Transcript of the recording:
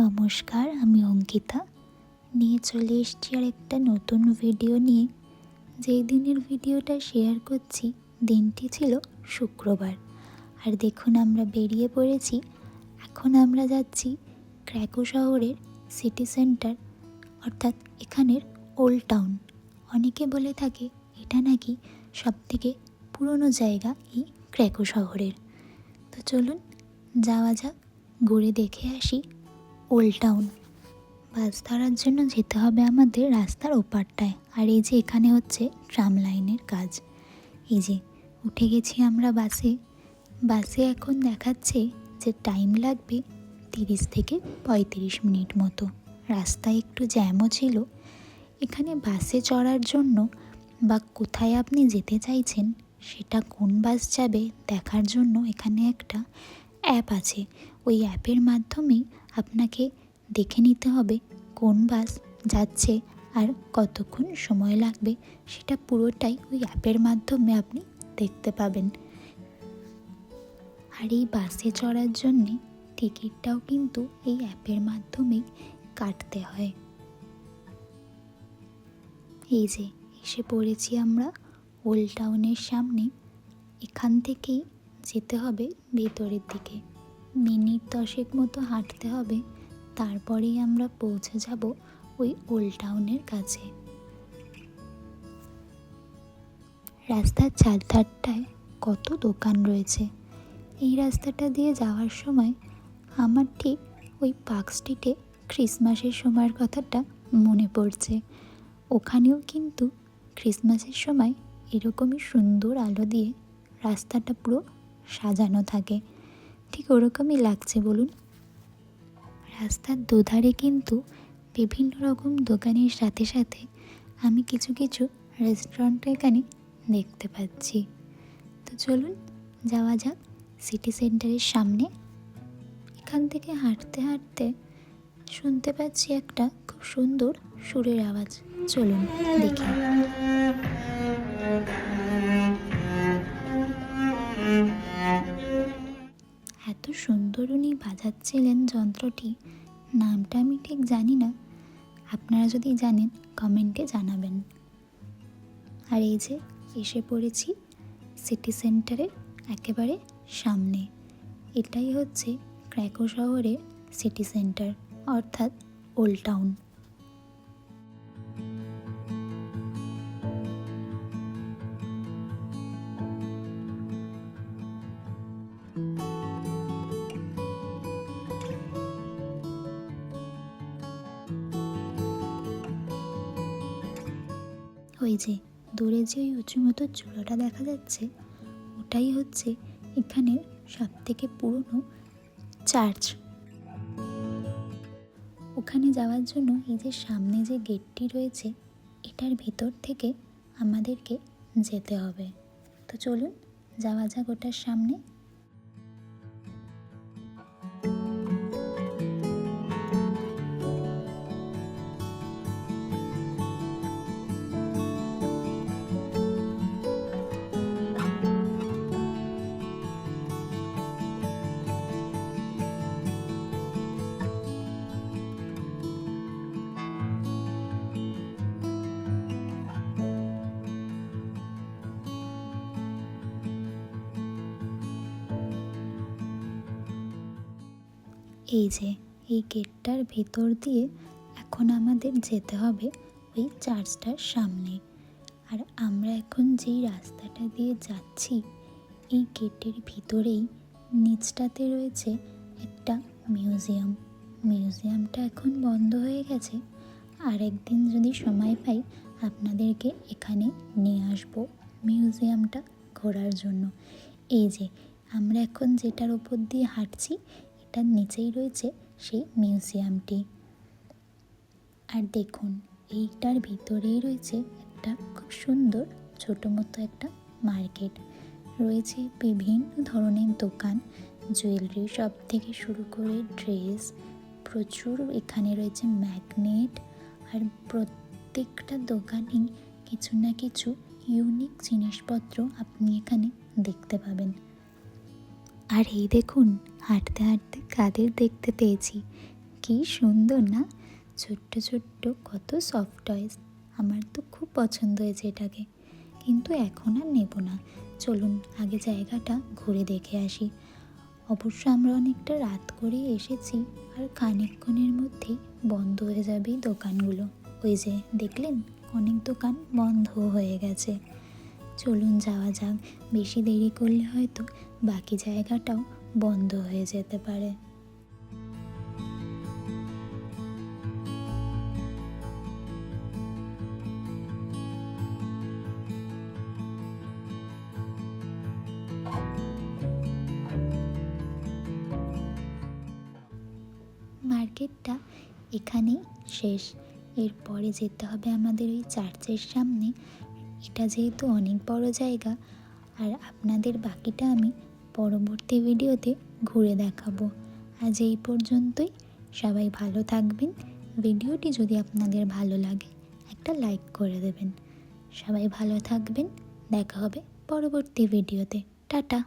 নমস্কার, আমি অঙ্কিতা। নিয়ে চলে এসেছি আর একটা নতুন ভিডিও নিয়ে। যেই দিনের ভিডিওটা শেয়ার করছি, দিনটি ছিল শুক্রবার। আর দেখুন, আমরা বেরিয়ে পড়েছি। এখন আমরা যাচ্ছি ক্র্যাকো শহরের সিটি সেন্টার অর্থাৎ এখানের ওল্ড টাউন অনেকে বলে থাকে, এটা নাকি সবথেকে পুরনো জায়গা এই ক্র্যাকো শহরের। তো চলুন, যাওয়া যাক, ঘুরে দেখে আসি ওল্ড টাউন বাস ধরার জন্য যেতে হবে আমাদের রাস্তার ওপারটায়। আর এই যে এখানে হচ্ছে ট্রাম লাইনের কাজ। এই যে, উঠে গেছি আমরা বাসে। বাসে এখন দেখাচ্ছে যে টাইম লাগবে তিরিশ থেকে পঁয়ত্রিশ মিনিট মতো। রাস্তায় একটু জ্যামও ছিল। এখানে বাসে চড়ার জন্য বা কোথায় আপনি যেতে চাইছেন, সেটা কোন বাস যাবে দেখার জন্য এখানে একটা অ্যাপ আছে। ওই অ্যাপের মাধ্যমেই আপনাকে দেখে নিতে হবে কোন বাস যাচ্ছে আর কতক্ষণ সময় লাগবে। সেটা পুরোটাই ওই অ্যাপের মাধ্যমে আপনি দেখতে পাবেন। আর এই বাসে চড়ার জন্যে টিকিটটাও কিন্তু এই অ্যাপের মাধ্যমেই কাটতে হয়। এই যে, এসে পড়েছি আমরা ওল্ড টাউনের সামনে। এখান থেকেই যেতে হবে ভেতরের দিকে। মিনিট দশেক মতো হাঁটতে হবে, তারপরেই আমরা পৌঁছে যাব ওই ওল্ড টাউনের কাছে। রাস্তার চারধারটায় কত দোকান রয়েছে। এই রাস্তাটা দিয়ে যাওয়ার সময় আমার ঠিক ওই পার্ক স্ট্রিটে ক্রিসমাসের সময়ের কথাটা মনে পড়ছে। ওখানেও কিন্তু ক্রিসমাসের সময় এরকমই সুন্দর আলো দিয়ে রাস্তাটা পুরো সাজানো থাকে। ঠিক ওরকমই লাগছে, বলুন। রাস্তার দুধারে কিন্তু বিভিন্ন রকম দোকানের সাথে সাথে আমি কিছু কিছু রেস্টুরেন্ট এখানে দেখতে পাচ্ছি। তো চলুন, যাওয়া যাক সিটি সেন্টারের সামনে। এখান থেকে হাঁটতে হাঁটতে শুনতে পাচ্ছি একটা খুব সুন্দর সুরের আওয়াজ। চলুন, দেখি। সুন্দর উনি বাজাচ্ছিলেন যন্ত্রটি। নামটা আমি ঠিক জানি না। আপনারা যদি জানেন, কমেন্টে জানাবেন। আর এই যে, এসে পড়েছি সিটি সেন্টারের একেবারে সামনে। এটাই হচ্ছে ক্র্যাকো শহরের সিটি সেন্টার, অর্থাৎ ওল্ড টাউন। ওই যে দূরে যে ওই উঁচু মতো চূড়াটা দেখা যাচ্ছে, ওটাই হচ্ছে এখানের সব থেকে পুরনো চার্চ। ওখানে যাওয়ার জন্য এই যে সামনে যে গেটটি রয়েছে, এটার ভিতর থেকে আমাদেরকে যেতে হবে। তো চলুন, যাওয়া যাক ওটার সামনে। এই যে, এই গেটটার ভিতর দিয়ে এখন আমাদের যেতে হবে ওই চার্চটার সামনে। আর আমরা এখন যেই রাস্তাটা দিয়ে যাচ্ছি, এই গেটের ভিতরেই নিচটাতে রয়েছে একটা মিউজিয়াম। মিউজিয়ামটা এখন বন্ধ হয়ে গেছে। আর একদিন যদি সময় পাই, আপনাদেরকে এখানে নিয়ে আসব মিউজিয়ামটা ঘোরার জন্য। এই যে, আমরা এখন যেটার ওপর দিয়ে হাঁটছি এটার নিচেই রয়েছে সেই মিউজিয়ামটি। আর দেখুন, এইটার ভিতরেই রয়েছে একটা খুব সুন্দর ছোটো মতো একটা মার্কেট। রয়েছে বিভিন্ন ধরনের দোকান, জুয়েলারি শপ থেকে শুরু করে ড্রেস, প্রচুর এখানে রয়েছে ম্যাগনেট, আর প্রত্যেকটা দোকানেই কিছু না কিছু ইউনিক জিনিসপত্র আপনি এখানে দেখতে পাবেন। আর এই দেখুন, হাঁটতে হাঁটতে কাদের দেখতে পেয়েছি। কি সুন্দর না? ছোট্ট ছোট্ট কত সফট টয়েস আমার তো খুব পছন্দ হয়েছে এটাকে। কিন্তু এখন আর নেব না। চলুন, আগে জায়গাটা ঘুরে দেখে আসি। অবশ্য আমরা অনেকটা রাত করে এসেছি, আর খানিকক্ষণের মধ্যেই বন্ধ হয়ে যাবে দোকানগুলো। ওই যে, দেখলেন? অনেক দোকান বন্ধ হয়ে গেছে। চলুন যাওয়া যাক। বেশি দেরি করলে হয়তো বাকি জায়গাটাও বন্ধ হয়ে যেতে পারে। মার্কেটটা এখানেই শেষ। এরপরে যেতে হবে আমাদের ওই চার্চের সামনে। এটা যেহেতু অনেক বড় জায়গা, আর আপনাদের বাকিটা আমি পরবর্তী ভিডিওতে ঘুরে দেখাবো। আজ এই পর্যন্তই। সবাই ভালো থাকবেন। ভিডিওটি যদি আপনাদের ভালো লাগে, একটা লাইক করে দেবেন। সবাই ভালো থাকবেন। দেখা হবে পরবর্তী ভিডিওতে। টাটা।